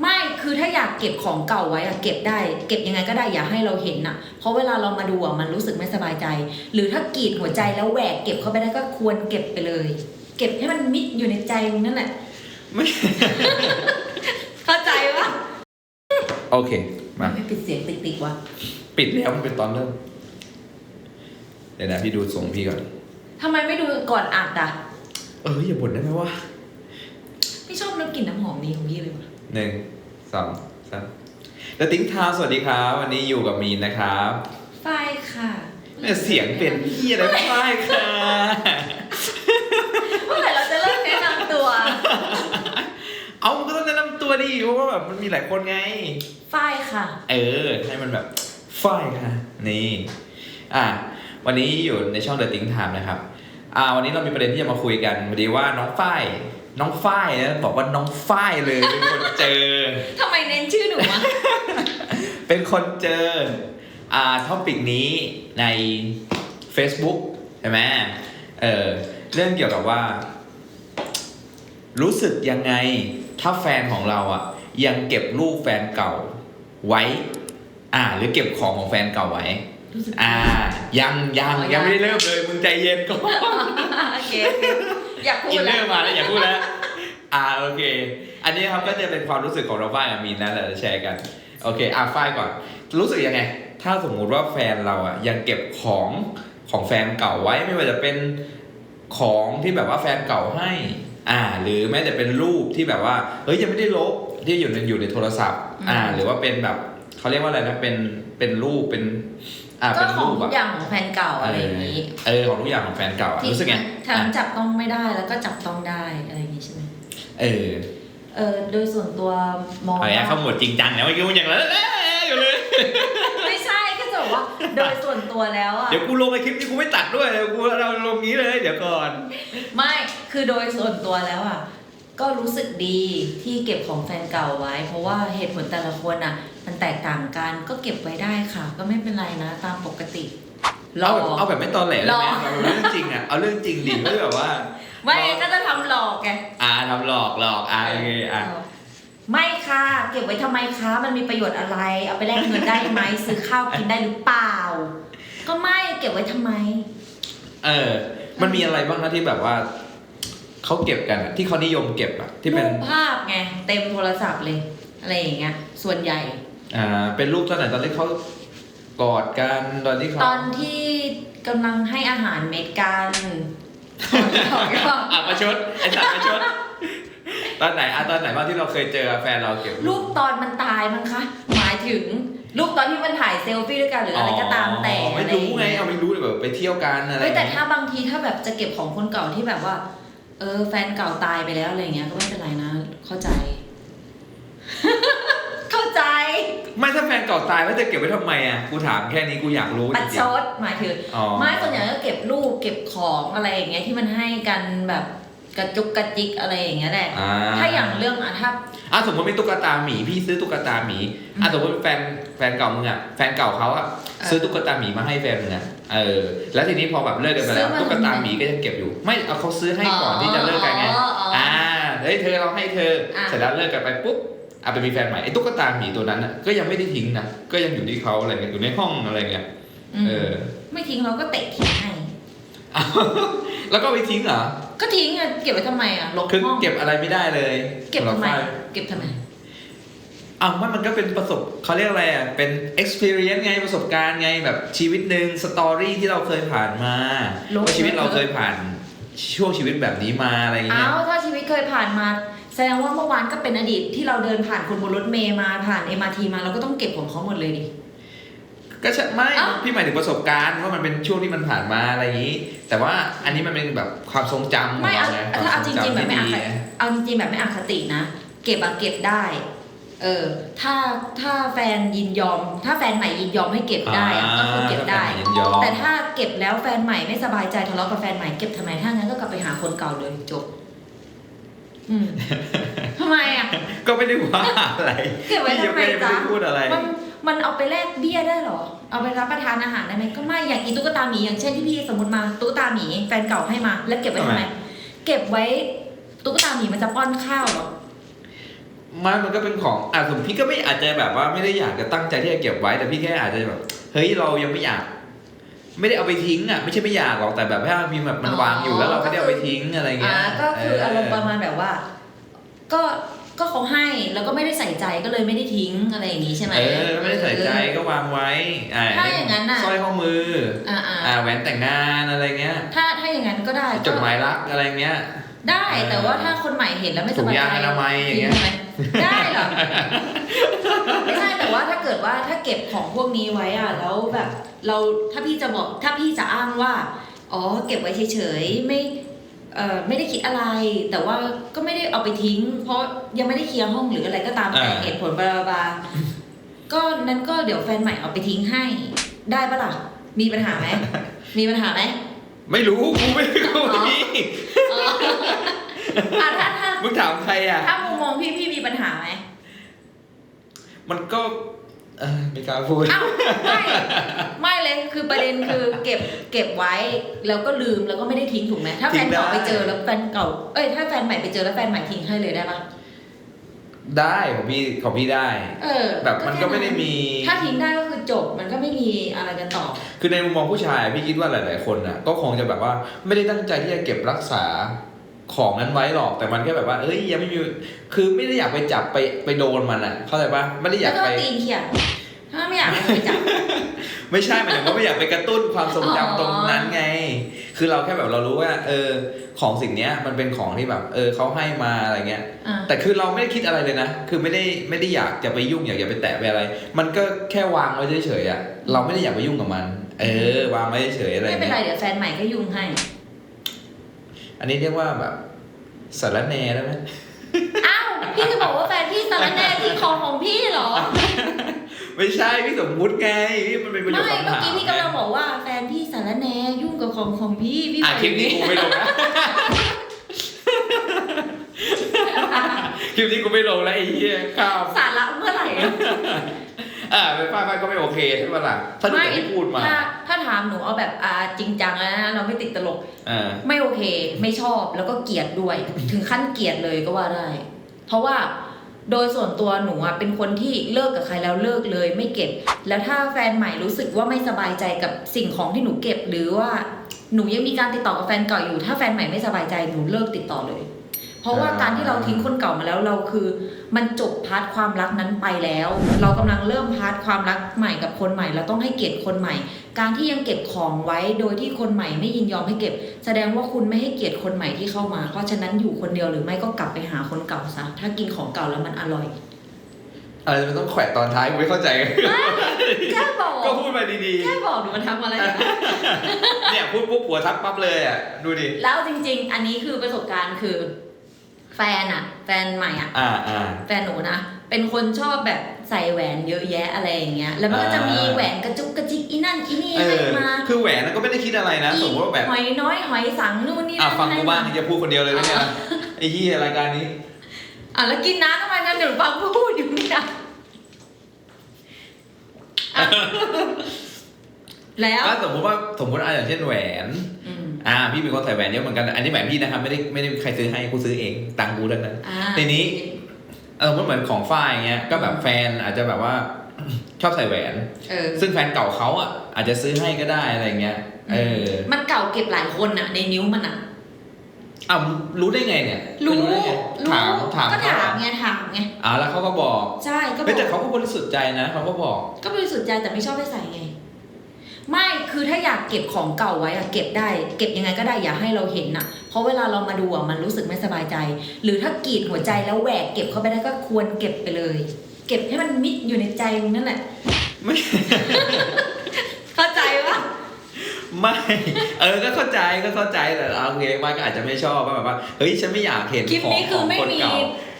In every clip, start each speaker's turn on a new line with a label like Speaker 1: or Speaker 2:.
Speaker 1: ไม่คือถ้าอยากเก็บของเก่าไว้อะเก็บได้ เก็บยังไงก็ได้อย่าให้เราเห็นอะเพราะเวลาเรามาดูอะมันรู้สึกไม่สบายใจ หรือถ้ากรีดหัวใจแล้วแหวกเก็บเข้าไปได้ก็ควรเก็บไปเลย เก็บให้มันมิดอยู่ในใจมึงนั่นแหละ
Speaker 2: ไม่
Speaker 1: เข้าใจปะ
Speaker 2: โอเค มา
Speaker 1: ไม่ปิดเสียงติ๊กๆวะ
Speaker 2: ปิดแล้วมันเป็นตอนเริ่มเดี๋ยวนะพี่ดูทรงพี่ก่อน
Speaker 1: ทำไมไม่ดูก่อนอัดอะ
Speaker 2: เอออย่าบ่นได้ไหมว่า
Speaker 1: ไม่ชอบน้ำกลิ่นน้ำหอมนี้ของพี่เลยวะ
Speaker 2: หนึ่งสองสามแล้วติ้งทาวสวัสดีครับ วันนี้อยู่กับมีนนะครับ
Speaker 1: ฝ้ายค่ะ
Speaker 2: เนี่ยเสียงเป็นพี่อะไรไม่ได้ค่ะ
Speaker 1: เมื่อไหร่เราจะเริ่มแนะนำตัว
Speaker 2: เอามันก็ต้องแนะนำตัวดิเพราะว่าแบบมันมีหลายคนไง
Speaker 1: ฝ้ายค่ะ
Speaker 2: เออ ให้มันแบบฝ้ายค่ะ นี่ อะวันนี้อยู่ในช่อง The Think Time นะครับ อ่า วันนี้เรามีประเด็นที่จะมาคุยกันพอดีว่าน้องฝ้าย น้องฝ้ายนะบอกว่าน้องฝ้ายเลยเป็นคนเจอ
Speaker 1: ทำไมเน้นชื่อหนูวะ
Speaker 2: เป็นคนเจออ่าท็อปิกนี้ใน Facebook ใช่ไหมเออเรื่องเกี่ยวกับว่า รู้สึกยังไงถ้าแฟนของเราอะ ยังเก็บรูปแฟนเก่าไว้ อ่า หรือเก็บของของแฟนเก่าไว้
Speaker 1: รู้สึก
Speaker 2: อ่า ยังยัง
Speaker 1: อ๋อ
Speaker 2: ยังไม่ได้
Speaker 1: ยัง
Speaker 2: เริ่มเลยมึงใจเย็นก่อน
Speaker 1: โอเคโอเค อยากพู
Speaker 2: อิ
Speaker 1: ด
Speaker 2: นเน
Speaker 1: แล้
Speaker 2: อ
Speaker 1: ว
Speaker 2: ร์มาแล้วอย่าพูดแล้ว อ่าโอเค อันนี้ครับก็จะเป็นความรู้สึกของเราฝ้ายกับมีนนะเราจะแชร์กัน โอเคอะฝ้ายก่อน รู้สึกยังไง ถ้าสมมุติว่าแฟนเราอะยังเก็บของของแฟนเก่าไว้ไม่ว่าจะเป็นของที่แบบว่าแฟนเก่าให้ อ่า หรือแม้แต่เป็นรูปที่แบบว่าเฮ้ยยังไม่ได้ลบที่อยู่ในอยู่ในโทรศัพท์ อ่า หรือว่าเป็นแบบเขาเรียกว่าอะไรนะเป็นเป็นรูปเป็น อ่า
Speaker 1: ก็
Speaker 2: เป็น
Speaker 1: ขอ
Speaker 2: รู
Speaker 1: ง
Speaker 2: ป
Speaker 1: ทุ
Speaker 2: อะ
Speaker 1: กอย่างของแฟนเก่าอะไรอย่างนี้
Speaker 2: เออของทุกอย่างของแฟนเก่าอะ
Speaker 1: ที่
Speaker 2: รู้สึกไง
Speaker 1: ทั้ง
Speaker 2: อะ
Speaker 1: จับต้องไม่ได้แล้วก็จับต้องได้อะไรอย่างนี้ใช่ไหม
Speaker 2: เออ
Speaker 1: เออโดยส่วนตัวมอง
Speaker 2: เอาอย่าง
Speaker 1: ว่า
Speaker 2: เขาหมดจริงจังนะเมื่อกี้มันอย่างนั้นอยู่เลย
Speaker 1: ไม่ใช่ก็จะบอกว่า โดยส่วนตัวแล้วอะ
Speaker 2: เดี๋ยวกูลงในคลิปนี้กูไม่ตัดด้วยเดี๋ยวกูเราลงงี้เลย เดี๋ยวก่อน
Speaker 1: ไม่ คือโดยส่วนตัวแล้วอะ ก็รู้สึกดีที่เก็บของแฟนเก่าไว้ เพราะว่าเหตุผลแต่ละคนอะ มันแตกต่างกันก็เก็บไว้ได้ค่ะ ก็ไม่เป็นไรนะตามปกติร
Speaker 2: เอา
Speaker 1: อ
Speaker 2: แบบเอาแบบไม่ตอนแหลได้ไหม
Speaker 1: รอ
Speaker 2: เอาเรื่องจริงอะเอาเรื่องจริงดิไม่ได้แบบว่า
Speaker 1: ไม่งั้นก็จะทำหลอกไง
Speaker 2: อ่าทำหลอกหลอกอ่าโอเคอะ
Speaker 1: ไม่ค่ะ เก็บไว้ทำไมคะ มันมีประโยชน์อะไร เอาไปแลกเงินได้ไหมซื้อข้าวกินได้หรือเปล่า ก็ไม่เก็บไว้ทำไม
Speaker 2: เออ มันมีอะไรบ้างนะที่แบบว่า เขาเก็บกันอะที่เขานิยมเก็บอะที่เป็น
Speaker 1: รูปภาพไงเต็มโทรศัพท์เลย อะไรอย่างเงี้ย ส่วนใหญ่
Speaker 2: อ่าเป็นรูปตอนไหนตอนที่เขากอดกันตอนที่เขา
Speaker 1: ตอนที่กำลังให้อาหารเม็ดกัน
Speaker 2: อะประชดไอ้สัตว์ประชดตอนไหนอะตอนไหนบ้างที่เราเคยเจอแฟนเราเก็บ
Speaker 1: รูปตอนมันตายมั้งคะ หมายถึง รูปตอนที่มันถ่ายเซลฟี่ด้วยกันหรืออะไรก็ตามแต่
Speaker 2: อ๋อไม่รู้ไง เอาไม่รู้เลยแบบไปเที่ยวกันอะไร
Speaker 1: เฮ้ยแต่ถ้าบางทีถ้าแบบจะเก็บของคนเก่าที่แบบว่า เออ แฟนเก่าตายไปแล้วอะไรเงี้ยก็ไม่เป็นไรนะ เข้าใจ เข้าใจ
Speaker 2: ไม่ถ้าแฟนเก่าตายแล้วจะเก็บไว้ทำไมอะกูถามแค่นี้กูอยากรู้
Speaker 1: ปัด
Speaker 2: จริ
Speaker 1: ช
Speaker 2: ง
Speaker 1: ดหมายถึง
Speaker 2: ๆอ๋อ
Speaker 1: ไม่ส่วนใหญ่ก็เก็บรูปเก็บของอะไรอย่างเงี้ยที่มันให้กันแบบ กระจุกกระจิกอะไรอย่างเงี้ยแหละ
Speaker 2: อ่า
Speaker 1: ถ้าอย่างเรื่องอะถ้า
Speaker 2: อะสมมติเป็นตุ๊กตาหมีพี่ซื้อตุ๊กตาหมีอะสมมติแฟนแฟนเก่ามึงอะแฟนเก่าเขาอะ
Speaker 1: เออ
Speaker 2: ซื้อตุ๊กตาหมีมาให้แฟนมึงอะเออ แล้วทีนี้พอแบบเลิกกันไปแล้ว
Speaker 1: ซื้อมา
Speaker 2: ตุ๊กตาหมีก็ยังเก็บอยู่ ไม่เอาเขาซื้อให้ก่อนที่จะเลิกกันไง
Speaker 1: อ๋ออ๋ออ่
Speaker 2: อ่าเฮ้ยเธอเราให้เธอ
Speaker 1: อะ
Speaker 2: เสร็จแล้วเลิกกันไปปุ๊บเอาไปมีแฟนใหม่ไอ้ตุ๊กตาหมีตัวนั้นอะก็ยังไม่ได้ทิ้งนะก็ยังอยู่ที่เขาอะไรเงี้ยอยู่ในห้องอะไรเงี้ย
Speaker 1: อืม
Speaker 2: เออ
Speaker 1: ไม่ทิ้งเราก็เตะทิ้งให้
Speaker 2: อ้าวแล้วก็เอาไปทิ้งเหรอ
Speaker 1: ก็ทิ้งอะเก็บไว้ทำไมอะลบ
Speaker 2: คือ
Speaker 1: ห้อง
Speaker 2: เก็บอะไรไม่ได้เลย
Speaker 1: เก็บทำไม
Speaker 2: สำหรับฝ้าย
Speaker 1: เก็บทำไม
Speaker 2: อ้าวมันมันก็เป็นประสบเขาเรียกอะไรอะ เป็น experience ไงประสบการณ์ไงแบบชีวิตหนึ่งสตอรี่ที่เราเคยผ่านมา
Speaker 1: ลบ
Speaker 2: ว่าชีวิตเราเคยผ่านช่วงชีวิตแบบนี้มาอะไรอย่างเงี้
Speaker 1: อ้ายวถ้าชีวิตเคยผ่านมา แสดงว่าเมื่อวานก็เป็นอดีตที่เราเดินผ่านคนบนรถเมย์มาผ่านเอ็มอาร์ทีมาเราก็ต้องเก็บของเขาหมดเลยดิ
Speaker 2: ก็ใช่ไม่
Speaker 1: อ้าว
Speaker 2: พี่หมายถึงประสบการณ์ว่ามันเป็นช่วงที่มันผ่านมาอะไรอย่างนี้ แต่ว่าอันนี้มันเป็นแบบความทรงจำของ
Speaker 1: ไม่
Speaker 2: เรา
Speaker 1: เอา
Speaker 2: ไง
Speaker 1: ถ้าเอาจริงๆแบบไม่
Speaker 2: คว
Speaker 1: อ
Speaker 2: มท
Speaker 1: ค
Speaker 2: ร
Speaker 1: ติ
Speaker 2: งจำที่ดี
Speaker 1: เอาจริงๆแบบไม่อคตินะ เก็บอะเก็บได้ เออ ถ้าถ้าแฟนยินยอม ถ้าแฟนใหม่ยินยอมให้เก็บได้อะก็คือเก็บได้
Speaker 2: อ่าถ้าแฟนยินยอม
Speaker 1: แต่ถ้าเก็บแล้วแฟนใหม่ไม่สบายใจทะเลาะกับแฟนใหม่เก็บทำไมถ้างั้นก็กลับไปหาคนเก่าเลยจบ อืมทำไมอะ
Speaker 2: ก็ไม่ได้ว่าอะไร
Speaker 1: เก็บไว้
Speaker 2: พี่
Speaker 1: ทำไม
Speaker 2: ยังไม่ได้
Speaker 1: จ๊ะ
Speaker 2: พูดอะไร
Speaker 1: มัน มันเอาไปแลกเบี้ยได้เหรอ เอาไปรับประทานอาหารได้ไหมก็ไม่อย่างอีตุ๊กตาหมีอย่างเช่นที่พี่สมมติมาตุ๊กตาหมีแฟนเก่าให้มา แล้วเก็บไว้ทำไม
Speaker 2: ทำไม
Speaker 1: เก็บไว้ตุ๊กตาหมีมันจะป้อนข้าวเหรอ
Speaker 2: มันมันก็เป็นของอะสมมติพี่ก็ไม่อาจจะแบบว่าไม่ได้อยากจะตั้งใจที่จะเก็บไว้แต่พี่แค่อาจจะแบบเฮ้ยเรายังไม่อยาก ไม่ได้เอาไปทิ้งอะไม่ใช่ไม่อยากหรอกแต่แบบถ้ามีแบบมันวางอยู่แล้วเราไม่ได้เอาไปทิ้งอะไรเงี้
Speaker 1: อ่ายก็คืออารมณ์ประมาณแบบว่า ก็ ก็เขาให้แล้วก็ไม่ได้ใส่ใจก็เลยไม่ได้ทิ้งอะไรอย่างนี้ใช่ไหม
Speaker 2: เออไม่ได้ใส่ใจก็วางไว้อ่า
Speaker 1: ถ้าอย่างนั้นน่ะ
Speaker 2: สร้อยข้อมือ
Speaker 1: อ่าอ่า
Speaker 2: อ่าแหวนแต่งงานอะไรเงี้ย
Speaker 1: ถ้าถ้าอย่างนั้นก็ได้
Speaker 2: จดหมายรักอะไรเงี้ย
Speaker 1: ได้
Speaker 2: เออ
Speaker 1: แต่ว่าถ้าคนใหม่เห็นแล้วไม่สบาย
Speaker 2: ถุง
Speaker 1: ใจ
Speaker 2: ยางอนามัยอย่างเงี้ย
Speaker 1: ทิ้ไหมได้เหรอไม่ใช่แต่ว่าถ้าเกิดว่าถ้าเก็บของพวกนี้ไว้อะแล้วแบบเราถ้าพี่จะบอกถ้าพี่จะอ้างว่าอ๋อเก็บไว้เฉยๆไม่เอ่อ ไม่ได้คิดอะไร แต่ว่าก็ไม่ได้เอาไปทิ้ง เพราะยังไม่ได้เคลียร์ห้องหรืออะไรก็ตามแต่
Speaker 2: อ่า
Speaker 1: เหตุผลบลาบลาบลาก็นั้นก็เดี๋ยวแฟนใหม่เอาไปทิ้งให้ ได้ปะล่ะ มีปัญหาไหม มีปัญหาไหม
Speaker 2: ไม่รู้กูไม่รู้
Speaker 1: อ๋อ
Speaker 2: นี่
Speaker 1: อ๋ออะถ้าถ้า
Speaker 2: มึงถามใครอะ
Speaker 1: ถ้ามุมมองพี่พี่มีปัญหาไหม
Speaker 2: มันก็ เออไม่กล้าพูด
Speaker 1: อ้าวไม่ไม่เลยคือประเด็นคือเก็บเก็บไว้แล้วก็ลืมแล้วก็ไม่ได้ทิ้งถูกไหมถ้าแฟนเก่าไปเจอแล้วแฟนเก่าเอ้ยถ้าแฟนใหม่ไปเจอแล้วแฟนใหม่ทิ้งให้เลยได้ปะ
Speaker 2: ได้ของพี่ของพี่ได้
Speaker 1: เออ
Speaker 2: แบบมันก็ไม่ได้มี
Speaker 1: ถ้าทิ้งได้ก็คือจบมันก็ไม่มีอะไรกันต่อ
Speaker 2: คือในมุมมองผู้ชายพี่คิดว่าหลาย ๆ คนน่ะ ก็คงจะแบบว่าไม่ได้ตั้งใจที่จะเก็บรักษา ของนั้นไว้หรอกแต่มันแค่แบบว่า เอ้ยยังไม่มีคือไม่ได้อยากไปจับไปไปโดนมันอะ เข้าใจปะไม่ได้อ
Speaker 1: แล้
Speaker 2: ยาวก
Speaker 1: ก็
Speaker 2: ไป
Speaker 1: ตีนเขียถ้าไม่อยากให้ไปจับ
Speaker 2: ไม่ใช่หมายถึงว่าไม่อยากไปกระตุ้นความทรงจำ
Speaker 1: อ๋อ
Speaker 2: ตรงนั้นไง คือเราแค่แบบเรารู้ว่า เออ ของสิ่งเนี้ยมันเป็นของที่แบบ เออเขาให้มาอะไรเงี้ย
Speaker 1: อะ
Speaker 2: แต่คือเราไม่ได้คิดอะไรเลยนะ คือไม่ได้ไม่ได้อยากจะไปยุ่งอยากจะไปแตะไปอะไร มันก็แค่วางไว้เฉยๆอะ เราไม่ได้อยากไปยุ่งกับมัน เออ วางไว้เฉยๆอะไร
Speaker 1: ไม่เป็นไร
Speaker 2: เงี้ย
Speaker 1: เดี๋ยวแฟนใหม่ก็ยุ่งให้
Speaker 2: อันนี้เรียกว่าแบบสารแหนได้ไหม
Speaker 1: อ้าวพี่จะบอกว่าแฟนพี่สารแหน่ที่คอของพี่เหรอ
Speaker 2: ไม่ใช่พี่สมมุติไงพี่มันเป็นประโย
Speaker 1: ไม่
Speaker 2: คคำ
Speaker 1: เมื่อ
Speaker 2: ถาม
Speaker 1: กี้พี่กำลังบอกว่าแฟนพี่สารแหน่ยุ่งกับของของพี่พี่
Speaker 2: อะ
Speaker 1: ไป
Speaker 2: คลิปนี้กูไม่ลงนะคลิปนี้กูไม่ลงแล้วไอ้เหี้ยข้าม
Speaker 1: สาระเมื่อไหร่ อะ
Speaker 2: อ่าไปฟ้าไปก็ไม่โอเคใช่ปะล่ะถ้าดูจากที่พูดมา
Speaker 1: ถ้าถ้าถามหนูเอาแบบอ่าจริงจังแล้วนะเราไม่ติดตลก
Speaker 2: อ่า
Speaker 1: ไม่โอเค ไม่ชอบแล้วก็เกลียดด้วย ถึงขั้นเกลียดเลยก็ว่าได้ เพราะว่าโดยส่วนตัวหนูอะเป็นคนที่เลิกกับใครแล้วเลิกเลยไม่เก็บ แล้วถ้าแฟนใหม่รู้สึกว่าไม่สบายใจกับสิ่งของที่หนูเก็บ หรือว่าหนูยังมีการติดต่อกับแฟนเก่าอยู่ ถ้าแฟนใหม่ไม่สบายใจหนูเลิกติดต่อเลยเพ ราะว่าการที่เราทิ้งคนเก่ามาแล้วเราคือ มันจบพาร์ทความรักนั้นไปแล้ว เรากำลังเริ่มพาร์ทความรักใหม่กับคนใหม่ เราต้องให้เกียรติคนใหม่ การที่ยังเก็บของไว้โดยที่คนใหม่ไม่ยินยอมให้เก็บ แสดงว่าคุณไม่ให้เกียรติคนใหม่ที่เข้ามา เพราะฉะนั้นอยู่คนเดียวหรือไม่ก็กลับไปหาคนเก่าซะถ้ากินของเก่าแล้วมันอร่อย
Speaker 2: อะไรมันต้องแขวะตอนท้ายกูไม่เข้าใจ
Speaker 1: แค่บอก
Speaker 2: ก็พูดมาดี
Speaker 1: แค่บอกหนูมันทำอะไรนะ
Speaker 2: ๆเนี่ยพูดปุ๊บหัวทักปั๊บเลยอะดูดิ
Speaker 1: แล้วจริง ๆ อันนี้คือประสบการณ์คือ แฟนอะแฟนใหม่อะ
Speaker 2: อ่าอ่า
Speaker 1: แฟนหนูนะ เป็นคนชอบแบบใส่แหวนเยอะแยะอะไรอย่างเงี้ย แล้วมันก็จะมี
Speaker 2: อ่า
Speaker 1: แหวนกระจุกกระจิกอีนั่นอีนี่
Speaker 2: เอ
Speaker 1: ให้
Speaker 2: อ
Speaker 1: มา
Speaker 2: คือแหวนนั้นก็ไม่ได้คิดอะไรนะสมมติว่าแบบ
Speaker 1: หอยน้อยหอยสังนู่นนี่
Speaker 2: อะ
Speaker 1: นั่น
Speaker 2: ฟังกู
Speaker 1: ให้
Speaker 2: บ้าง
Speaker 1: มา
Speaker 2: จะพูดคนเดียวเลยนะเนี่ยไอ้เหี้ยรายการนี้
Speaker 1: อะแล้วกินน้ำทำไมงั้นเดี๋ยวฟังพูดอยู่เนี่ยอะแล้ว
Speaker 2: ก็สมมติว่าสมมติอะอย่างเช่นแหวน
Speaker 1: อืม
Speaker 2: อ่าพี่เป็นคนใส่แหวนเยอะเหมือนกัน อันนี้แหวนพี่นะครับไม่ได้ไม่ได้ใครซื้อให้กูซื้อเองตังค์กูดังนั้น
Speaker 1: อ่า
Speaker 2: ทีนี้เออมันเหมือนของฝ้ายเงี้ยก็แบบแฟนอาจจะแบบว่าชอบใส่แหวน
Speaker 1: เออ
Speaker 2: ซึ่งแฟนเก่าเขาอะอาจจะซื้อให้ก็ได้อะไรเงี้ยเออ
Speaker 1: มันเก่าเก็บหลายคนอะในนิ้วมันอะ
Speaker 2: อ้าวรู้ได้ไงเนี่ย
Speaker 1: รู้
Speaker 2: ไม่ได้ไง
Speaker 1: รู้
Speaker 2: ถามถาม
Speaker 1: ก็
Speaker 2: เขา
Speaker 1: ถามไงถามไง
Speaker 2: อ่าแล้วเขาก็บอก
Speaker 1: ใช่ก็บ
Speaker 2: เฮ้ยแต่
Speaker 1: อก
Speaker 2: เขาก็บริสุทธิ์ใจนะเขาก็บอก
Speaker 1: ก็บริสุทธิ์ใจแต่ไม่ชอบให้ใส่ไง ไม่คือถ้าอยากเก็บของเก่าไว้อะเก็บได้ เก็บยังไงก็ได้อย่าให้เราเห็นอะเพราะเวลาเรามาดูอะมันรู้สึกไม่สบายใจ หรือถ้ากรีดหัวใจแล้วแหวกเก็บเข้าไปได้ก็ควรเก็บไปเลย เก็บให้มันมิดอยู่ในใจมึงนั่นแหละ
Speaker 2: ไม่
Speaker 1: เข้าใจปะ
Speaker 2: ไม่ เออ ก็เข้าใจ ก็เข้าใจแต่เอาโอเคมาก็อาจจะไม่ชอบว่าแบบว่า เฮ้ย ฉันไม่อยากเห็น
Speaker 1: คลิป
Speaker 2: ของ
Speaker 1: นี้
Speaker 2: ข
Speaker 1: คือ
Speaker 2: อง
Speaker 1: ไม่
Speaker 2: คน
Speaker 1: มี
Speaker 2: เก่า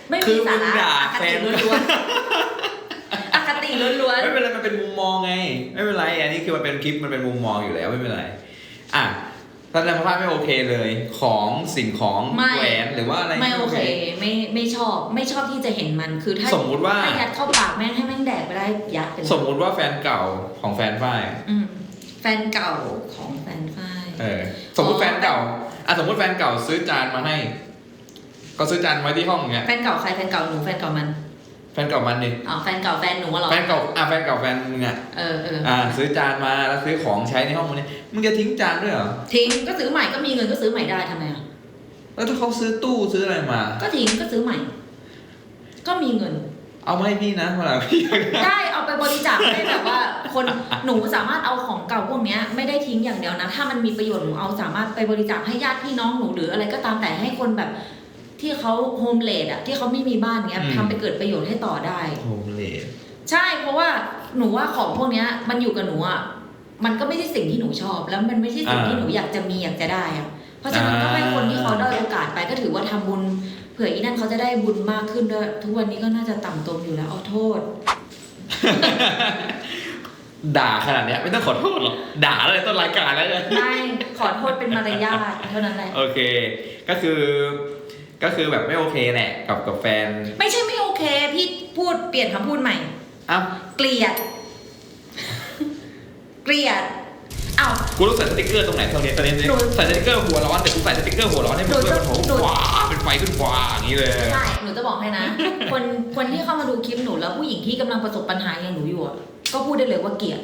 Speaker 1: ไม่
Speaker 2: คื
Speaker 1: มี
Speaker 2: อ
Speaker 1: สา
Speaker 2: มึง
Speaker 1: ระ
Speaker 2: ด่า
Speaker 1: อค
Speaker 2: แฟ
Speaker 1: ติ
Speaker 2: น
Speaker 1: ล้วนๆอค ติล้วน
Speaker 2: ไม่เป็นไรมันเป็นมุมมองไง ไม่เป็นไร อันนี้คือมันเป็นคลิปมันเป็นมุมมองอยู่แล้วไม่เป็นไร อะท่านนภาพไม่โอเคเลยของสิ่งของ
Speaker 1: ไม่
Speaker 2: แหวนหรือว่าอะไร
Speaker 1: ๆไม่โอเคไม่ไม่ชอบไม่ชอบที่จะเห็นมันคือถ้า
Speaker 2: สมมุติว่า
Speaker 1: ถ้ายัดเข้าปากแม่งให้แม่งแดกไปได้ยัดไปเลย
Speaker 2: สมมุติว่าแฟนเก่าของแฟนฝ้าย
Speaker 1: อืมแฟนเก่าของแฟนฝ้าย
Speaker 2: เออสมมติ
Speaker 1: อ๋อ
Speaker 2: แฟนเก่าอะสมมติแฟนเก่าซื้อจานมาให้ ก็ซื้อจานไว้ที่ห้องอย่างเงี้ย
Speaker 1: แฟนเก่าใครแฟนเก่าหนูแฟนเก่ามัน
Speaker 2: แฟนเก่ามันนี่
Speaker 1: อ๋อแฟนเก่าแฟนหนูอะเหรอ
Speaker 2: แฟนเก่าอะแฟนเก่าแฟนมึงอะ
Speaker 1: เออเออ
Speaker 2: อ่าซื้อจานมาแล้วซื้อของใช้ในห้องมึงเนี่ยมึงจะทิ้งจานด้วยเหรอ
Speaker 1: ทิ้งก็ซื้อใหม่ก็มีเงินก็ซื้อใหม่ได้ทำไมอะ
Speaker 2: แล้วถ้าเขาซื้อตู้ซื้ออะไรมา
Speaker 1: ก็ทิ้งก็ซื้อใหม่ ก็มีเงิน
Speaker 2: เอามาให้พี่นะเวลาพี่
Speaker 1: ได้เอาไปบริจาคให้แบบว่า คนหนูสามารถเอาของเก่าพวกเนี้ยไม่ได้ทิ้งอย่างเดียวนะ ถ้ามันมีประโยชน์หนูเอาสามารถไปบริจาคให้ญาติพี่น้องหนูหรืออะไรก็ตามแต่ให้คนแบบ ที่เขาโฮมเลดอะที่เขาไม่มีบ้านเงี้ย
Speaker 2: อืม
Speaker 1: ทำไปเกิดประโยชน์ให้ต่อได้
Speaker 2: โฮมเลด
Speaker 1: ใช่เพราะว่าหนูว่าของพวกเนี้ย มันอยู่กับหนูอะมันก็ไม่ใช่สิ่งที่หนูชอบ แล้วมันไม่ใช่สิ่งที่หนูอยากจะมีอยากจะได้อะเพราะฉะนั้นก็ให้คนที่เขาได้อยโอกาสไปก็ถือว่าทำบุญเผื่ออีนั่นเขาจะได้บุญมากขึ้นด้วยทุกวันนี้ก็น่าจะต่ำตมอยู่แล้วเอาโทษ
Speaker 2: ด่าขนาดเนี้ยไม่ต้องขอโทษหรอกด่าอะไรต้นรายการแล้วเนี่ย
Speaker 1: ไม่ขอโทษเป็นมารยาทเท่านั้นแหละ
Speaker 2: โอเค ก็คือ ก็คือแบบไม่โอเคแหละกับกับแฟน
Speaker 1: ไม่ใช่ไม่โอเค พี่พูดเปลี่ยนคำพูดใหม่
Speaker 2: อ้าว
Speaker 1: เกลียด เกลียดอ้าว
Speaker 2: กูรู้ใส่สติ๊กเกอร์ตรงไหนตรงนี้ตอนนี้
Speaker 1: หนู
Speaker 2: ใส่สติ๊กเกอร์หัวร้อนแต่กูใส่สติ๊กเกอร์หัวร้อนให้มัน
Speaker 1: หนู
Speaker 2: เพื่อน
Speaker 1: จะ
Speaker 2: มันโห
Speaker 1: หนู
Speaker 2: ว้าเป็นไฟขึ้นฟ้าอย่างนี้เลย
Speaker 1: ใช่หนูจะบอกให้นะ คนคนที่เข้ามาดูคลิปหนูแล้วผู้หญิงที่กำลังประสบปัญหาอย่างหนูอยู่อะก็พูดได้เลยว่าเกลียด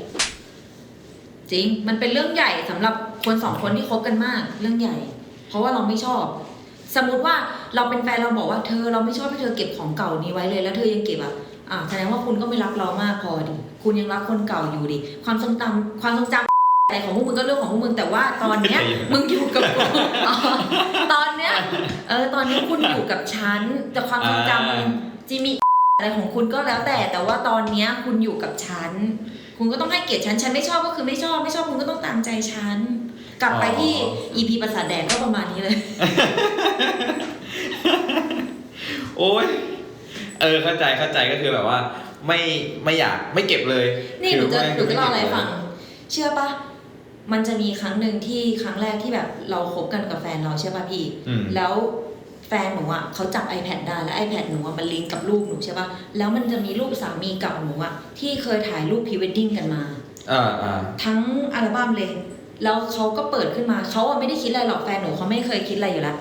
Speaker 1: จริง มันเป็นเรื่องใหญ่สำหรับคนสองคนที่คบกันมาก เรื่องใหญ่ เพราะว่าเราไม่ชอบ สมมติว่าเราเป็นแฟนเราบอกว่าเธอเราไม่ชอบให้เธอเก็บของเก่านี้ไว้เลย แล้วเธอยังเก็บอะอ่าแสดงว่าคุณก็ไม่รักเรามากพอดิคุณยังรักคนเก่าอยู่ดิความทรงจำความทรงจำอะไรของพวกมึงก็เรื่องของพวกมึงแต่ว่าตอนเนี้ยมึงอยู่กับกูอ๋อตอนเนี้ยเออตอนนี้คุณอยู่กับฉันแต่ความทรงจำมันจะมีอะไรของคุณก็แล้วแต่ แต่ว่าตอนเนี้ยคุณอยู่กับฉันคุณก็ต้องให้เกียรติฉันฉันไม่ชอบก็คือไม่ชอบไม่ชอบคุณก็ต้องตามใจฉัน กลับไปที่ EP ประสาแดงก็ประมาณนี้เลย
Speaker 2: โอ้ยเออเข้าใจเข้าใจก็คือแบบว่า ไม่ไม่อยากไม่เก็บเลย
Speaker 1: นี่หนูจะหนูจะเล่าอะไรฟัง เชื่อปะมันจะมีครั้งหนึ่งที่ครั้งแรกที่แบบเราคบกันกับแฟนเราใช่ปะพี่ แล้วแฟนหนูอะเขาจับ iPad ได้แล้ว iPad หนูอะมันลิงก์กับรูปหนูใช่ปะแล้วมันจะมีรูปสามีเก่าหนูอะที่เคยถ่ายรูปพรีเวดดิ้งกันมา
Speaker 2: อ่าอ่า
Speaker 1: ทั้งอัลบั้มเลย แล้วเขาก็เปิดขึ้นมาเขาอะไม่ได้คิดอะไรหรอกแฟนหนูเขาไม่เคยคิดอะไรอยู่แล้ว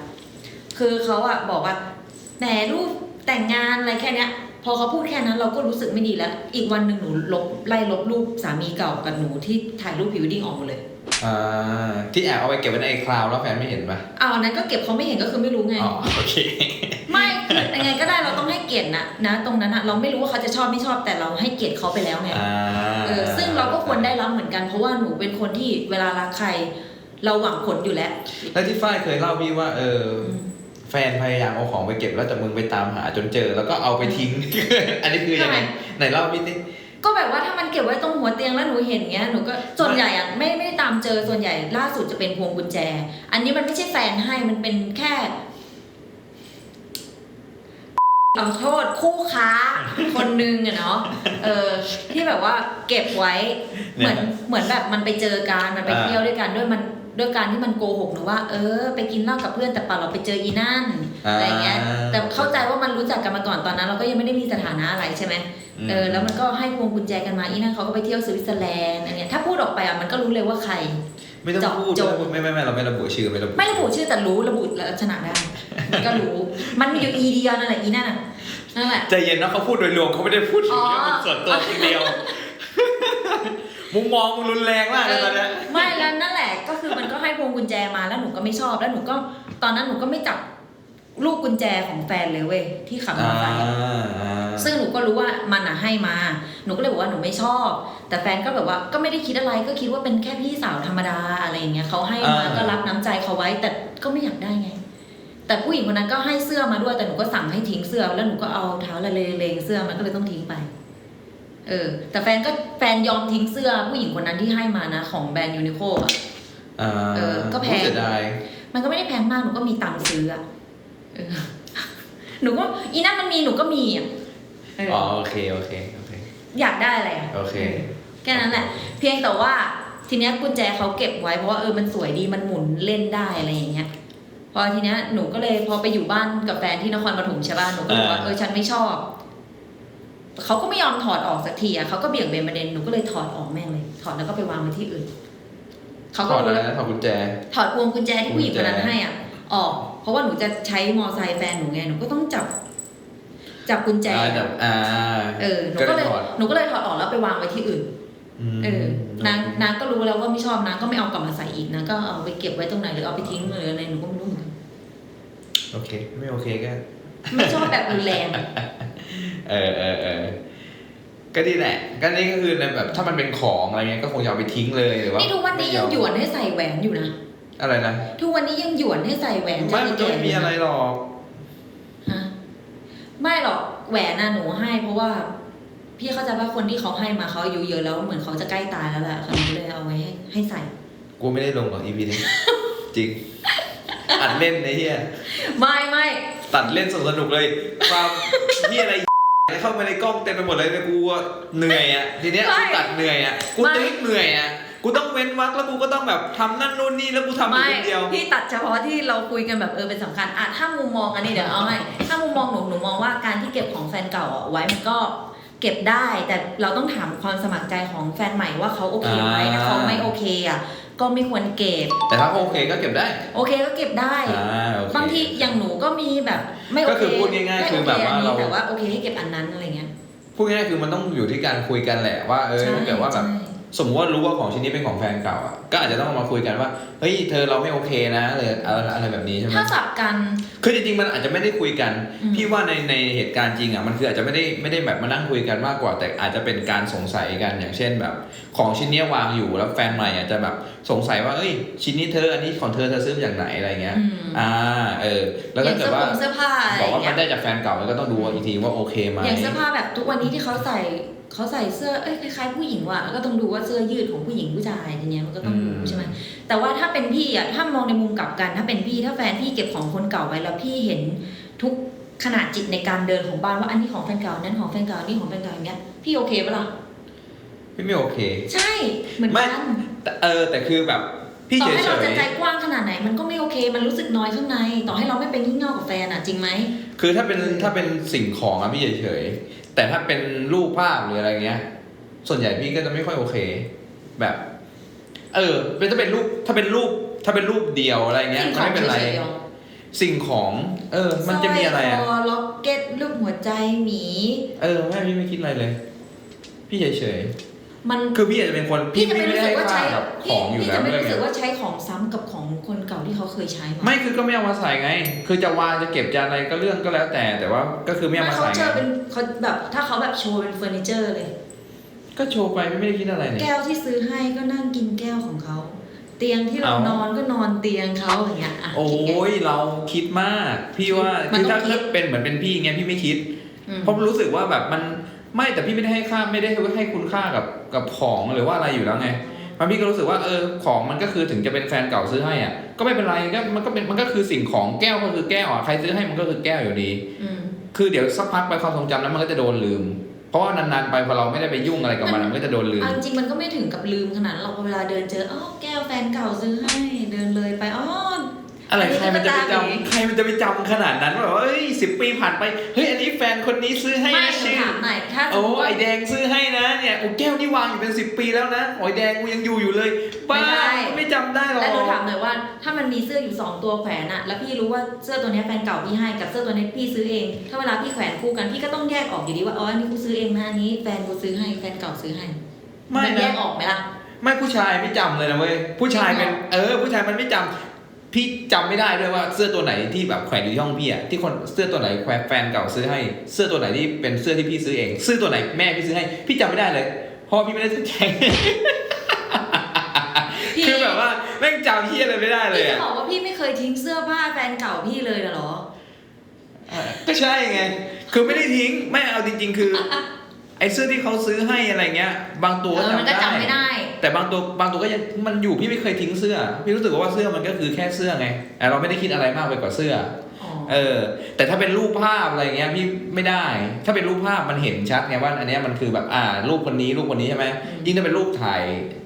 Speaker 1: คือเขาอะบอกว่าแหมรูปแต่งงานอะไรแค่เนี้ย พอเขาพูดแค่นั้นเราก็รู้สึกไม่ดีแล้ว อีกวันหนึ่งหนูลบไล่ลบรูปสามีเก่ากับหนูที่ถ่ายรูปผิวดดิ้งออกหมดเลย
Speaker 2: อ่าที่แอบเอาไปเก็บไว้ในไอคลาวแล้วแฟนไม่เห็นปะ
Speaker 1: เอาอันนั้นก็เก็บเขาไม่เห็นก็คือไม่รู้ไง
Speaker 2: อ๋อโอเค
Speaker 1: ไม่ยังไงก็ได้เราต้องให้เกียรตินะนะตรงนั้นอะเราไม่รู้ว่าเขาจะชอบไม่ชอบแต่เราให้เกียรติเขาไปแล้วไง
Speaker 2: อ่า
Speaker 1: เออซึ่งเราก็ควรได้รับเหมือนกัน เพราะว่าหนูเป็นคนที่เวลารักใคร เราหวังผลอยู่แล้ว
Speaker 2: แล้วที่ฝ้ายเคยเล่าพี่ว่า เอออ
Speaker 1: อืม
Speaker 2: แฟนพยายามเอาของไปเก็บแล้วแต่มึงไปตามหาจนเจอ แล้วก็เอาไปทิ้ง อันนี้คือยังไง
Speaker 1: ทำไม
Speaker 2: ไหนเล่าพี่สิ
Speaker 1: ก็แบบว่าถ้ามันเก็บไว้ตรงหัวเตียงแล้วหนูเห็นเงี้ยหนูก็ส่วนใหญ่อะไม่ไม่ได้ตามเจอส่วนใหญ่ล่าสุดจะเป็นพวงกุญแจ อันนี้มันไม่ใช่แฟนให้มันเป็นแค่เอาโทษคู่ค้าคนนึงอะเนาะเออที่แบบว่าเก็บไว้เหมือนเหมือนแบบมันไปเจอกันมันไปเที่ยวด้วยกันด้วยมัน ด้วยการที่มันโกหกหนูว่า เออ ไปกินเหล้ากับเพื่อนแต่เปล่าเราไปเจออีนั่นอะไรเงี้ย แต่เข้าใจว่ามันรู้จักกันมาก่อนตอนนั้น เราก็ยังไม่ได้มีสถานะอะไรใช่ไหม
Speaker 2: ม
Speaker 1: เออแล้วมันก็ให้พวงกุญแจกันมาอีนั่นเขาก็ไปเที่ยวสวิตเซอร์แลนด์อันเนี้ยถ้าพูดออกไปอะมันก็รู้เลยว่าใคร
Speaker 2: ไม่ต้องพูด
Speaker 1: จบ
Speaker 2: ไม่ไม่ไม่ไม่เราไม่ระบุชื่อไม่ระบุ
Speaker 1: ไม่ระบุชื่อแต่รู้ระบุลักษณะได้มันก็รู้มันมีอยู่อีเดียวนั่นแหละอีนั่นน่ะนั่นแหละ
Speaker 2: ใจเย็นนะเขาพูดโดยรวมเขาไม่ได้พูดถึง
Speaker 1: อ๋อ
Speaker 2: เรื่องส่วนตัวคนเดียว มุมมองมึงรุนแรงมากเลยตอนเนี้ย
Speaker 1: ไม่แล้วนั่นแหละก็คือมันก็ให้พวงกุญแจมาแล้วหนูก็ไม่ชอบแล้วหนูก็ตอนนั้นหนูก็ไม่จับลูกกุญแจของแฟนเลยเว้ยที่ขับมอเตอร์ไซค์ซึ่งหนูก็รู้ว่ามันอะให้มา หนูก็เลยบอกว่าหนูไม่ชอบ แต่แฟนก็แบบว่าก็ไม่ได้คิดอะไรก็คิดว่าเป็นแค่พี่สาวธรรมดาอะไรอย่างเงี้ยเขาให้มา
Speaker 2: อ่า
Speaker 1: ก็รับน้ำใจเขาไว้ แต่ก็ไม่อยากได้ไง แต่ผู้หญิงคนนั้นก็ให้เสื้อมาด้วยแต่หนูก็สั่งให้ทิ้งเสื้อ แล้วหนูก็เอาเท้าละเลงเสื้อมันก็เลยต้องทิ้งไป เออ แต่แฟนก็แฟนยอมทิ้งเสื้อผู้หญิงคนนั้นที่ให้มานะ ของแบรนด์ยูนิโคอะ
Speaker 2: อ่า
Speaker 1: เออ ก็แพง
Speaker 2: เสียดาย
Speaker 1: มันก็ไม่ได้แพงมากหนูก็มีตังค์ซื้ออะเออหนูก็อีนั่นมันมีหนูก็มีอะเออ
Speaker 2: อ๋
Speaker 1: อ
Speaker 2: อโอเคโอเคโอเค
Speaker 1: อยากได้อะไรอะ
Speaker 2: โอเค
Speaker 1: แค่นั้นแหละ เพียงแต่ว่าทีเนี้ยกุญแจเขาเก็บไว้เพราะว่าเออมันสวยดีมันหมุนเล่นได้อะไรอย่างเงี้ยพอทีเนี้ยหนูก็เลยพอไปอยู่บ้านกับแฟนที่นครปฐมใช่ป่ะหนูก็บอกว่า
Speaker 2: อ่า
Speaker 1: เออฉันไม่ชอบ เขาก็ไม่ยอมถอดออกสักทีอะเขาก็เบี่ยงเบนประเด็นหนูก็เลยถอดออกแม่งเลย ถอดแล้วก็ไปวางไว้ที่อื่นเขา
Speaker 2: ถ
Speaker 1: ก็
Speaker 2: อด
Speaker 1: รู้
Speaker 2: อะไร
Speaker 1: แล้ว
Speaker 2: นะถอดกุญแจ
Speaker 1: ถอดพวงกุญแจที่ผู้หญิงคนนั้นให้อะออก เพราะว่าหนูจะใช้มอไซค์แฟนหนูไงหนูก็ต้องจับ จับกุญแจ
Speaker 2: อ่าแบบอ่า
Speaker 1: เออหนูก็เลย
Speaker 2: ถอด
Speaker 1: หนูก็เลยถอดออกแล้วไปวางไว้ที่อื่น
Speaker 2: ม
Speaker 1: เออนางนางก็รู้แล้วว่าไม่ชอบนางก็ไม่เอากลับมาใส่อีกนางก็เอาไปเก็บไว้ตรงไหนหรือเอาไปทิ้งหรืออะไรหนูก็ไม่รู้เหมือนกัน
Speaker 2: โอเค ไม่โอเคก็
Speaker 1: ไม่ชอบแบบรุนแรง
Speaker 2: เออเออเออก็ดีแหละก็นี่ก็คือในแบบถ้ามันเป็นของอะไรเงี้ยก็คงจะเอาไปทิ้งเลยหรือว่า
Speaker 1: นี่ทุกวันนี้ยังหยวนให้ใส่แหวนอยู่นะ
Speaker 2: อะไรนะ
Speaker 1: ทุกวันนี้ยังหยวนให้ใส่แหวน
Speaker 2: ไม่มันก็ไม่มีอะไรหรอก
Speaker 1: ฮะไม่หรอกแหวนน่ะหนูให้ เพราะว่า พี่เข้าใจว่าคนที่เขาให้มาเขาอายุเยอะแล้วเหมือนเขาจะใกล้ตายแล้วแหละเขาเลยเอาไว้ให้ให้ใส่
Speaker 2: กูไม่ได้ลงหรอกอีพีนี้จริงอัดเล่นไอ้เหี้ย
Speaker 1: ไม่ไม่
Speaker 2: ตัดเล่นสนุกสนุกเลยความเหี้ยอะไร เข้ามาในกล้องเต็มไปหมดเลยแต่กูอะเหนื่อยอะทีเนี้ยกูตัดเหนื่อยอะกูตึ๊กเหนื่อยอะกูต้องเว้นวรรคแล้วกูก็ต้องแบบทำนั่นนู่นนี่แล้วกูทำอยู่
Speaker 1: ไม่
Speaker 2: คนเดียว
Speaker 1: พี่ตัดเฉพาะที่เราคุยกันแบบเออเป็นสำคัญอะถ้ามุมมองอันนี้เดี๋ยวเอาให้ถ้ามุมมองหนูหนูมองว่าการที่เก็บของแฟนเก่าเอาไว้มันก็เก็บได้ แต่เราต้องถามความสมัครใจของแฟนใหม่ว่าเขาโอเคไหม
Speaker 2: อ่า
Speaker 1: ถ้าเขาไม่โอเคอะ ก็ไม่ควรเก็บ
Speaker 2: แต่ถ้าโอเคก็เก็บได้
Speaker 1: โอเคก็เก็บได้
Speaker 2: อ่าโอเค
Speaker 1: บางทีอย่างหนูก็มีแบบไม่โอ
Speaker 2: ก็
Speaker 1: เค
Speaker 2: คือพูดง่ายๆ
Speaker 1: ไม่
Speaker 2: คือ
Speaker 1: โแบ
Speaker 2: บว่า
Speaker 1: อันนี้
Speaker 2: เรา
Speaker 1: แต่ว่าโอเคให้เก็บอันนั้นอะไรเงี้ย
Speaker 2: พูดง่ายๆคือมันต้องอยู่ที่การคุยกันแหละว่าเออ
Speaker 1: ใช่
Speaker 2: ถ้าเกิดว่าแบบ
Speaker 1: ใช่
Speaker 2: สมมติว่ารู้ว่าของชิ้นนี้เป็นของแฟนเก่าอะก็อาจจะต้องมาคุยกันว่าเฮ้ยเธอเราไม่โอเคนะเลยอะไรอะไรแบบนี้ใช่ไหม
Speaker 1: ถ้าสับกัน
Speaker 2: คือจริงๆมันอาจจะไม่ได้คุยกัน
Speaker 1: อืม
Speaker 2: พี่ว่าในในเหตุการณ์จริงอะมันคืออาจจะไม่ได้ไม่ได้แบบมานั่งคุยกันมากกว่า แต่อาจจะเป็นการสงสัยกันอย่างเช่นแบบ ของชิ้นเนี้ยวางอยู่แล้วแฟนใหม่อาจจะแบบสงสัยว่าเอ้ย ชิ้นนี้เธออันนี้ของเธอเธอซื้อมาจากไหนอะไรเงี้ย
Speaker 1: อืม
Speaker 2: อ่าเออ แล้ว
Speaker 1: อ
Speaker 2: ถ้า
Speaker 1: ย่าง
Speaker 2: เกิ
Speaker 1: เสื้
Speaker 2: ด
Speaker 1: อ
Speaker 2: ว่า
Speaker 1: ผงเสื้อผ้าอะไร
Speaker 2: บอกว่า
Speaker 1: เงี้
Speaker 2: มัน
Speaker 1: ย
Speaker 2: ได้จากแฟนเก่าแล้วก็ต้องดูอีกทีว่าโอเคไหม
Speaker 1: อย่างเสื้อผ้าแบบทุกวันนี้ที่เขาใส่ เขาใส่เสื้อเอ้ยคล้ายๆผู้หญิงว่ะก็ต้องดูว่าเสื้อยืดของผู้หญิงผู้ชายทีเนี้ยมันก็ต้องดูใช่ไหมแต่ว่าถ้าเป็นพี่อะถ้ามองในมุมกลับกัน ถ้าเป็นพี่ถ้าแฟนพี่เก็บของคนเก่าไว้แล้วพี่เห็นทุกขนาดจิตในการเดินของบ้านว่าอันนี้ของแฟนเก่าอันนั้นของแฟนเก่าอันนี้ของแฟนเก่าอย่างเงี้ยพี่โอเคปะล่ะ
Speaker 2: พี่ไม่โอเค
Speaker 1: ใช่เหมือน
Speaker 2: ไม่
Speaker 1: กัน
Speaker 2: แต่เออแต่คือแบบพี่
Speaker 1: ต่อ
Speaker 2: เฉย
Speaker 1: ให้
Speaker 2: เฉ
Speaker 1: เรา
Speaker 2: ย
Speaker 1: จะใจกว้างขนาดไหนมันก็ไม่โอเค มันรู้สึกน้อยข้างใน ต่อให้เราไม่เป็นงี่เง่ากับแฟนอะจริงไหม
Speaker 2: คือถ้าเป็นถ้าเป็นสิ่งของอะพี่เฉยเฉย แต่ถ้าเป็นรูปภาพหรืออะไรเงี้ย ส่วนใหญ่พี่ก็จะไม่ค่อยโอเค แบบ เออเป็นถ้าเป็นรูปถ้าเป็นรูปถ้าเป็นรูปเดียวอะไรเงี้ย
Speaker 1: สิ่ง
Speaker 2: มัน
Speaker 1: ของ
Speaker 2: ไม่เป็นไร
Speaker 1: เฉยๆหรอ
Speaker 2: สิ่งของ เออ มันจะมีอะไร
Speaker 1: ส
Speaker 2: อะ
Speaker 1: ร้ยคอล็อกเก็ตรูปหัวใจหมี
Speaker 2: เออไม่พี่ไม่คิดอะไรเลย พี่เฉยเฉย
Speaker 1: มัน
Speaker 2: ๆคือพี่อาจจะเป็นคน
Speaker 1: พี่จะไม่
Speaker 2: ไม่
Speaker 1: รู้
Speaker 2: ได้
Speaker 1: สึก
Speaker 2: ให้
Speaker 1: ว่า
Speaker 2: ค่า
Speaker 1: ใช้
Speaker 2: กับข
Speaker 1: พี่
Speaker 2: องอยู่
Speaker 1: พี่
Speaker 2: แล้ว
Speaker 1: จะไม่
Speaker 2: ด้วย
Speaker 1: รู้
Speaker 2: ไง
Speaker 1: สึกว่าใช้ของซ้ำกับของคนเก่าที่เขาเคยใช้มา
Speaker 2: ไม่คือก็ไม่เอามาใส่ไง คือจะวางจะเก็บจะอะไรก็เรื่องก็แล้วแต่ แต่ว่าก็คือไม่เอามา
Speaker 1: เขา
Speaker 2: ใส่
Speaker 1: เจ
Speaker 2: ไง
Speaker 1: อเป็นเขาแบบถ้าเขาแบบโชว์เป็นเฟอร์นิเจอร์เลย
Speaker 2: ก็โชว์ไปไม่ได้คิดอะไรเนี่ย
Speaker 1: แก้วที่ซื้อให้ก็นั่งกินแก้วของเขาเตียงที่เรา
Speaker 2: เอา
Speaker 1: นอนก็นอนเตียงเขาอย่างเงี้ยอะ
Speaker 2: โอ้
Speaker 1: คิดไง
Speaker 2: ยเราคิดมาก พี่ว่า
Speaker 1: มัน
Speaker 2: คือ
Speaker 1: ต้
Speaker 2: ถ้า
Speaker 1: องคิด
Speaker 2: ถ้าเป็นเหมือนเป็นพี่เงี้ยพี่ไม่คิด
Speaker 1: อืม
Speaker 2: เพราะรู้สึกว่าแบบมัน ไม่แต่พี่ไม่ได้ให้ค่าไม่ได้ให้คุณค่ากับกับของหรือว่าอะไรอยู่แล้วไงมันพี่ก็รู้สึกว่าเออของมันก็คือถึงจะเป็นแฟนเก่าซื้อให้อะ ก็ไม่เป็นไรก็มันก็เป็นมันก็คือสิ่งของแก้วก็คือแก้วอะใครซื้อให้มันก็คือแก้วอยู่ดี
Speaker 1: อืม
Speaker 2: คือเดี๋ยวสักพักไปความทรงจำนั้นมันก็จะโดนลืม เพราะว่านานๆไปพอเราไม่ได้ไปยุ่งอะไรกับมันมันก็จะโดนลืม
Speaker 1: เอาจริงๆมันก็ไม่ถึงกับลืมขนาดนั้นหรอกพอเวลาเดินเจออ๋อแก้วแฟนเก่าซื้อให้เดินเลยไปอ๋อ
Speaker 2: อะไร
Speaker 1: อันนี้
Speaker 2: ใครมันจะไป
Speaker 1: ก็ตามอีก
Speaker 2: จำใครมันจะไปจำขนาดนั้นว่าแบบว่าเฮ้ยสิบปีผ่านไปเฮ้ยอันนี้แฟนคนนี้ซื้อให้
Speaker 1: ไม่
Speaker 2: นะ
Speaker 1: หนู
Speaker 2: ชื่อ
Speaker 1: ถามหน่อยถ้าส
Speaker 2: โอ้
Speaker 1: มมติว่า
Speaker 2: ไอแดงซื้อให้นะเนี่ยโอ้แก้วนี่วางอยู่เป็นสิบปีแล้วนะโอ้ยแดงกูยังอยู่อยู่เลยบ้า
Speaker 1: ไม่ได้
Speaker 2: ไม่จำได้หรอก
Speaker 1: แล้วหนูถามหน่อยว่า ถ้ามันมีเสื้ออยู่สองตัวแขวนอะแล้วพี่รู้ว่าเสื้อตัวเนี้ยแฟนเก่าพี่ให้กับเสื้อตัวนี้พี่ซื้อเอง ถ้าเวลาพี่แขวนคู่กันพี่ก็ต้องแยกออกอยู่ดีว่าอ๋ออันนี้กูซื้อเองนะอันนี้แฟนกูซื้อให้แฟนเก่าซื้อให้
Speaker 2: ไม่
Speaker 1: นแย
Speaker 2: นะ
Speaker 1: กออกไหมล่ะ
Speaker 2: ไม่ผู้ชายไม่จำเลยนะเว้ยผู้ชายเป็นเออ ผู้ชายมันไม่จำ พี่จำไม่ได้ด้วยว่าเสื้อตัวไหนที่แบบแขวนอยู่ที่ห้องพี่อะที่คนเสื้อตัวไหนแขวนแฟนเก่าซื้อให้ เสื้อตัวไหนที่เป็นเสื้อที่พี่ซื้อเองเสื้อตัวไหนแม่พี่ซื้อให้ พี่จำไม่ได้เลยเพราะว่าพี่ไม่ได้สนใจ
Speaker 1: พี่
Speaker 2: คือแบบว่าแม่งจำพี่อะไรไม่ได้เลย
Speaker 1: พี่จะ
Speaker 2: อะ
Speaker 1: บอกว่าพี่ไม่เคยทิ้งเสื้อผ้าแฟนเก่าพี่เลยเหรอ
Speaker 2: ก็ใช่ไงคือไม่ได้ทิ้งไม่เอาจริง ๆ คือ ไอ้เสื้อที่เขาซื้อให้อะไรเงี้ย บางตัว
Speaker 1: เอ
Speaker 2: ก็
Speaker 1: อมันก็
Speaker 2: จำ
Speaker 1: จำไม่
Speaker 2: ได้
Speaker 1: ได้
Speaker 2: แต่บางตัวบางตัวก็ยังมันอยู่พี่ไม่เคยทิ้งเสื้อ พี่รู้สึกว่าเสื้อมันก็คือแค่เสื้อไงแต่เราไม่ได้คิดอะไรมากไปกว่าเสื้อ
Speaker 1: อ๋อ
Speaker 2: เออ แต่ถ้าเป็นรูปภาพอะไรเงี้ยพี่ไม่ได้ ถ้าเป็นรูปภาพมันเห็นชัดไงว่า อันเนี้ยมันคือแบบอ่ารูปคนนี้รูปคนนี้ใช่ไหมยิ่งถ้าเป็นรูปถ่าย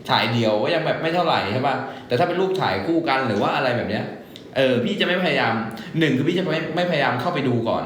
Speaker 2: ถ่ายเดียวก็ยังแบบไม่เท่าไหร่ใช่ป่ะแต่ถ้าเป็นรูปถ่ายคู่กันหรือว่าอะไรแบบเนี้ยเออพี่จะไม่พยายามหนึ่งคือพี่จะไม่ไม่พยายามเข้าไปดูก่อน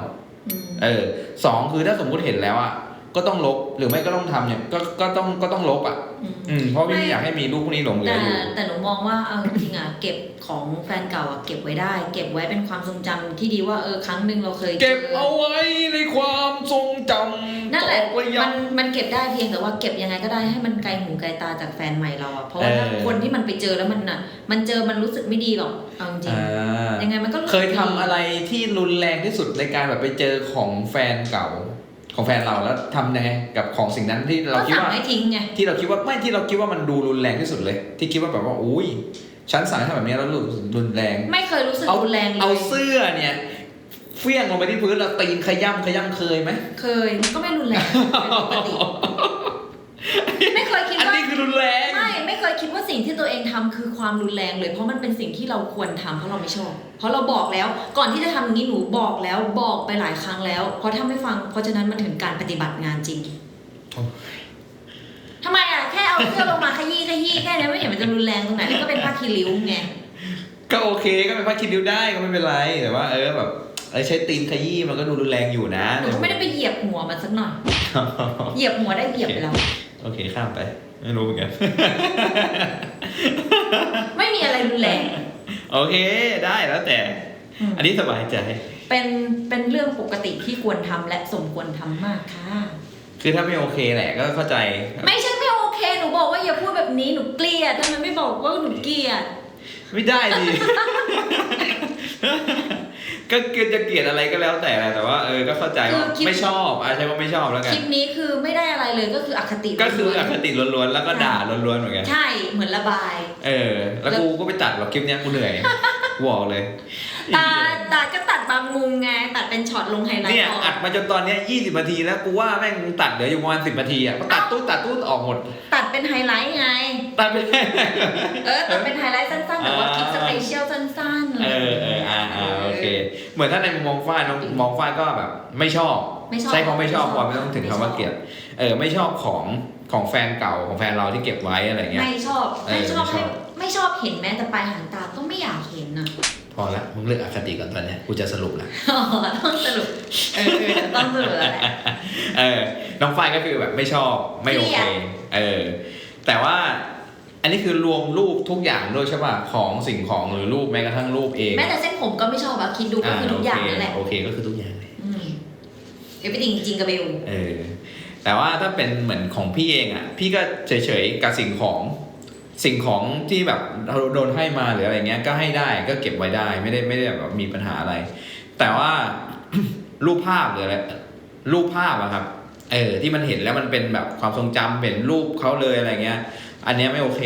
Speaker 1: อืม
Speaker 2: เออสองคือถ้าสมมุติเห็นแล้วอะ ก็ต้องลบหรือไม่ก็ต้องทำเนี่ยก็ก็ต้องก็ต้องลบอะ
Speaker 1: อืม
Speaker 2: อืมเพราะพี่
Speaker 1: ไม่
Speaker 2: ไม่อยากให้มีรูปพวกนี้หลงเหลื
Speaker 1: แต่
Speaker 2: ออยู่
Speaker 1: แต่หนูมองว่าเอาจริงๆอะเก็บของแฟนเก่าอะเก็บไว้ได้ เก็บไว้เป็นความทรงจำที่ดีว่าเออครั้งหนึ่งเราเคยจ
Speaker 2: เก็บเอาไว้ในความทรงจำ
Speaker 1: นั่นแหละ
Speaker 2: ตอกระ
Speaker 1: มั
Speaker 2: ยั
Speaker 1: น
Speaker 2: ง
Speaker 1: มันเก็บได้เพียงแต่ว่าเก็บยังไงก็ได้ให้มันไกลหูไกลตาจากแฟนใหม่เราอะเพราะว่าถ้า
Speaker 2: เออ
Speaker 1: คนที่มันไปเจอแล้วมันอะ มันเจอมันรู้สึกไม่ดีหรอกเอาจริง
Speaker 2: อ่า
Speaker 1: ๆยังไงมันก็รู้สึก
Speaker 2: เคยทำ
Speaker 1: ดี
Speaker 2: อะไรที่รุนแรงที่สุดในการแบบไปเจอของแฟนเก่า ของแฟนเราแล้วทำยังไงกับของสิ่งนั้นที่เรา
Speaker 1: ก็
Speaker 2: คิด
Speaker 1: สั่ง
Speaker 2: ว่า
Speaker 1: ให้ทิ้งไง
Speaker 2: ที่เราคิดว่าไม่ที่เราคิดว่ามันดูรุนแรงที่สุดเลย ที่คิดว่าแบบว่าอุ้ยฉันสั่งให้ทำแบบนี้แล้วรู้สึกรุนแรง
Speaker 1: ไม่เคยรู้สึก
Speaker 2: เอา
Speaker 1: รุนแรงเล
Speaker 2: เอา
Speaker 1: ย
Speaker 2: เสื้อเนี่ยเฟี้ยงลงไปที่พื้นแล้วตีนขย้ำขย้ำเคยไหม
Speaker 1: เคยมันก็ไม่รุนแรงเป็นปกติ ไม่เคยคิด
Speaker 2: อัน
Speaker 1: ว่า
Speaker 2: นี้คือรุนแรง
Speaker 1: ไม่ไม่ เคยคิดว่าสิ่งที่ตัวเองทำคือความรุนแรงเลย เพราะมันเป็นสิ่งที่เราควรทำเพราะเราไม่ชอบ เพราะเราบอกแล้ว ก่อนที่จะทำอย่างนี้หนูบอกแล้วบอกไปหลายครั้งแล้วเพราะถ้าไม่ฟังเพราะฉะนั้นมันถึงการปฏิบัติงานจริงทำไมอะแค่เอาเสื้อลงมาขยี้ขยี้แค่นี้ไม่เห็นมันจะรุนแรงตรงไหนแล้วก็เป็นผ้าคีริ้วไง
Speaker 2: ก็โอเคก็เป็นผ้าคิดริ้วได้ก็ไม่เป็นไรแต่ว่า เออแบบเออใช้ตีนขยี้มันก็ดูรุนแรงอยู่นะ
Speaker 1: หนูก็ไม่ได้ไปเหยียบหัวมันสักหน่อย เหยียบหัวได้เหยียบไปแล้ว
Speaker 2: โอเคข้ามไป ไม่รู้เหมือนกัน
Speaker 1: ไม่มีอะไรรุนแรง
Speaker 2: โอเค ได้แล้วแต่
Speaker 1: อืม
Speaker 2: อันนี้สบายใจ
Speaker 1: เป็นเป็นเรื่องปกติที่ควรทำและสมควรทำมากค่ะ
Speaker 2: คือถ้าไม่โอเคแหละก็เข้าใจ
Speaker 1: ไม่ใช่ไม่โอเค หนูบอกว่าอย่าพูดแบบนี้หนูเกลียดทำไมไม่บอกว่าหนูเกลียด
Speaker 2: ไม่ได้ดิ ก็คือจะเกลียดอะไรก็แล้วแต่แหละแต่ว่าเออก็เข้าใจว่า
Speaker 1: คือคิด
Speaker 2: ไม่ชอบอาใช่ว่าไม่ชอบแล้วกั
Speaker 1: คนลิปนี้คือไม่ได้อะไรเลยก็คืออคติ
Speaker 2: ก็คือ
Speaker 1: ล้วนๆ
Speaker 2: อคติล้วนๆแล้วก็ด่าล้วนๆเหมือนกัน
Speaker 1: ใช่เหมือนระบาย
Speaker 2: เออ แล้วกูก็ไปตัดหรอกคลิปเนี้ยกูเหนื่อยกูบอกเลย
Speaker 1: ตาตาก็ตัดบางมุมไงตัดเป็นช็อตลงไฮไลท์
Speaker 2: เนี่ย
Speaker 1: ก่อน
Speaker 2: อัดมาจนตอนเนี้ย20นาทีแล้วกูว่าแม่งตัดเหลืออยู่ประมาณ10นาทีอะพอตัดตู้ตัดตู้ออกหมด
Speaker 1: ตัดเป็นไฮไลท์ไง
Speaker 2: ตัดไปได้
Speaker 1: เออตัดเป็นไฮไลท์สั้นๆ แต่ว่าคลิปสเปเชียลสั้นๆ
Speaker 2: เออเอออ่าอ่าโอเค เหมือนถ้าในมุมมองฝ้ายน้องมองฝ้ายก็แบบ ไม่ชอบ
Speaker 1: ไม่ชอบ
Speaker 2: ใช้คำไม่ชอบ
Speaker 1: ไม่ชอบ
Speaker 2: พอไม่ต้องถึงคำว่าเกลียดเออไม่ชอบของของแฟนเก่าของแฟนเราที่เก็บไว้อะไรเงี้ย
Speaker 1: ไม่ชอบ
Speaker 2: เออ
Speaker 1: ไม่ชอบ
Speaker 2: ไม่ชอบ
Speaker 1: ให้ไม่ชอบเห็นแม้แต่ปลายหางตาก็ไม่อยากเห็นอะ
Speaker 2: พอละมึงเลิกอคติก่อนตอนเนี้ยกูจะสรุปละ
Speaker 1: อ๋อต้องสรุปเออเออต้องสรุปแล้วแหละ
Speaker 2: เออน้องฝ้ายก็คือแบบไม่ชอบไม่โอ
Speaker 1: เกลี
Speaker 2: เค
Speaker 1: ยด
Speaker 2: เออแต่ว่า อันนี้คือรวมรูปทุกอย่างด้วยใช่ป่ะของสิ่งของหรือรูปแม้กระทั่งรูปเอง
Speaker 1: แม้แต่เส้นผมก็ไม่ชอบอะคิดดูก็คือทุกอย่างนั่นแหละ
Speaker 2: โอเคโอเคก็คือทุกอย่างเลย
Speaker 1: อืมเอฟวิติงจริงกับเบล
Speaker 2: เออแต่ว่าถ้าเป็นเหมือนของพี่เองอะพี่ก็เฉยๆกับสิ่งของสิ่งของที่แบบเราโดนให้มาหรืออะไรเงี้ยก็ให้ได้ก็เก็บไว้ได้ ไม่ได้ไม่ได้แบบมีปัญหาอะไร แต่ว่ารูปภาพหรืออะไรรูปภาพอะครับ เออที่มันเห็นแล้วมันเป็นแบบความทรงจำเป็นรูปเขาเลยอะไรเงี้ย อันเนี้ยไม่โอเค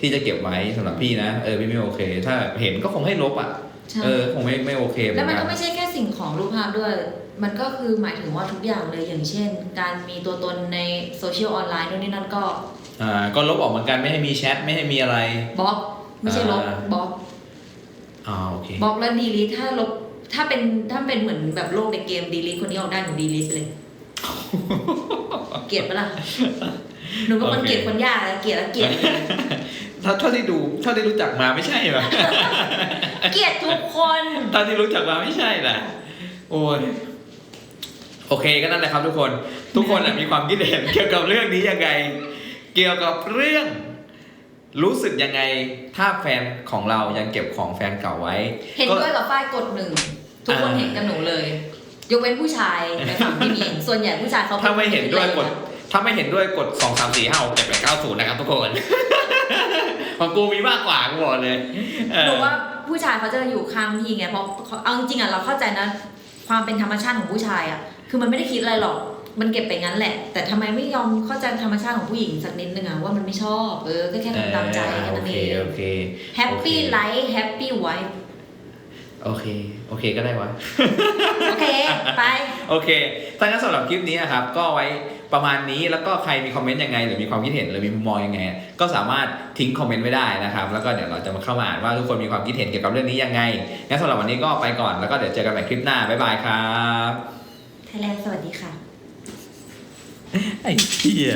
Speaker 2: ที่จะเก็บไว้สำหรับพี่นะเออพี่ไม่โอเค ถ้าเห็นก็คงให้ลบอะ
Speaker 1: ใช่
Speaker 2: เออคงไม่ไม่โอเคเหมื
Speaker 1: แล้
Speaker 2: อ
Speaker 1: วนมัน
Speaker 2: กั
Speaker 1: ก็
Speaker 2: น
Speaker 1: ไม่ใช่แค่สิ่งของรูปภาพด้วย มันก็คือหมายถึงว่าทุกอย่างเลยอย่างเช่น การมีตัวตนในโซเชียลออนไลน์นู่นนี่นั่นก็
Speaker 2: อ่าก็ลบออกเหมือนกันไม่ให้มีแชทไม่ให้มีอะไร
Speaker 1: บล็อกไม่ใช่ลบ
Speaker 2: อ่า
Speaker 1: บล็อก
Speaker 2: อ่าโอเค
Speaker 1: บล็อกแล้วดีลิทถ้าลบถ้าเป็นถ้าเป็นเหมือนแบบโลกในเกมดีลิทคนนี้ออกได้หนูดีลิทเลย เกลียดปะล่ะ หนูเป็นคน
Speaker 2: โอเค
Speaker 1: เกลียดคนยากแล้วเกลียดแล้วเกลียดเลย
Speaker 2: เท่าเท่าที่ดูเท่าที่รู้จักมาไม่ใช่หรอ
Speaker 1: เกลียดทุกคน
Speaker 2: เท่าที่รู้จักมาไม่ใช่นะโอ้ยโอเคก็นั่นแหละครับทุกคน ทุกคนน่ะมีความคิดเห็นเกี่ยวกับเรื่องนี้ยังไง เกี่ยวกับเรื่อง รู้สึกยังไงถ้าแฟนของเรายังเก็บของแฟนเก่าไว้
Speaker 1: เห็นด้วยกับฝ้ายกดหนึ่งทุกคน
Speaker 2: อ่า
Speaker 1: เห็นกับหนูเลย ยกเว้นผู้ชายในฝั่งพี่มีนส่วนใหญ่ผู้ชายเขา
Speaker 2: ถ้าไม่เห็นด้วยกด ถ้าไม่เห็นด้วยกดสองสามสี่ห้าหกเจ็ดแปดเก้าศูนย์นะครับทุกคนของกูมีมากกว่ากูบอกเลยเออ
Speaker 1: หนูว่าผู้ชายเขาจะอยู่ข้างพี่ไงเพราะเขาเอาจริงๆอะเราเข้าใจนะความเป็นธรรมชาติของผู้ชายอะ คือมันไม่ได้คิดอะไรหรอก มันเก็บไปงั้นแหละ แต่ทำไมไม่ยอมเข้าใจธรรมชาติของผู้หญิงสักนิดนึงอะว่ามันไม่ชอบเออก็แค่ทำตามใจแค่
Speaker 2: โอ
Speaker 1: นั้น
Speaker 2: เค
Speaker 1: เอง
Speaker 2: โอเค
Speaker 1: แฮปปี้ไลฟ์แฮปปี้ไวฟ์
Speaker 2: โอเค โอเคก็ได้วะ
Speaker 1: โอเค ไป
Speaker 2: โอเคถ้างั้นสำหรับคลิปนี้นะครับ ก็ไว้ ประมาณนี้แล้วก็ใครมีคอมเมนต์ยังไง หรือมีความคิดเห็นหรือมีมุมมองยังไง ก็สามารถทิ้งคอมเมนต์ไว้ได้นะครับ แล้วก็เดี๋ยวเราจะมาเข้ามาอ่านว่าทุกคนมีความคิดเห็นเกี่ยวกับเรื่องนี้ยังไงงั้นสำหรับวันนี้ก็ไปก่อนแล้วก็เดี๋ยวเจอกันใหม่คลิปหน้าบ๊ายบายครับ
Speaker 1: ไทยแลนด์สวัสดีค่ะ
Speaker 2: ไอ้เหี้ย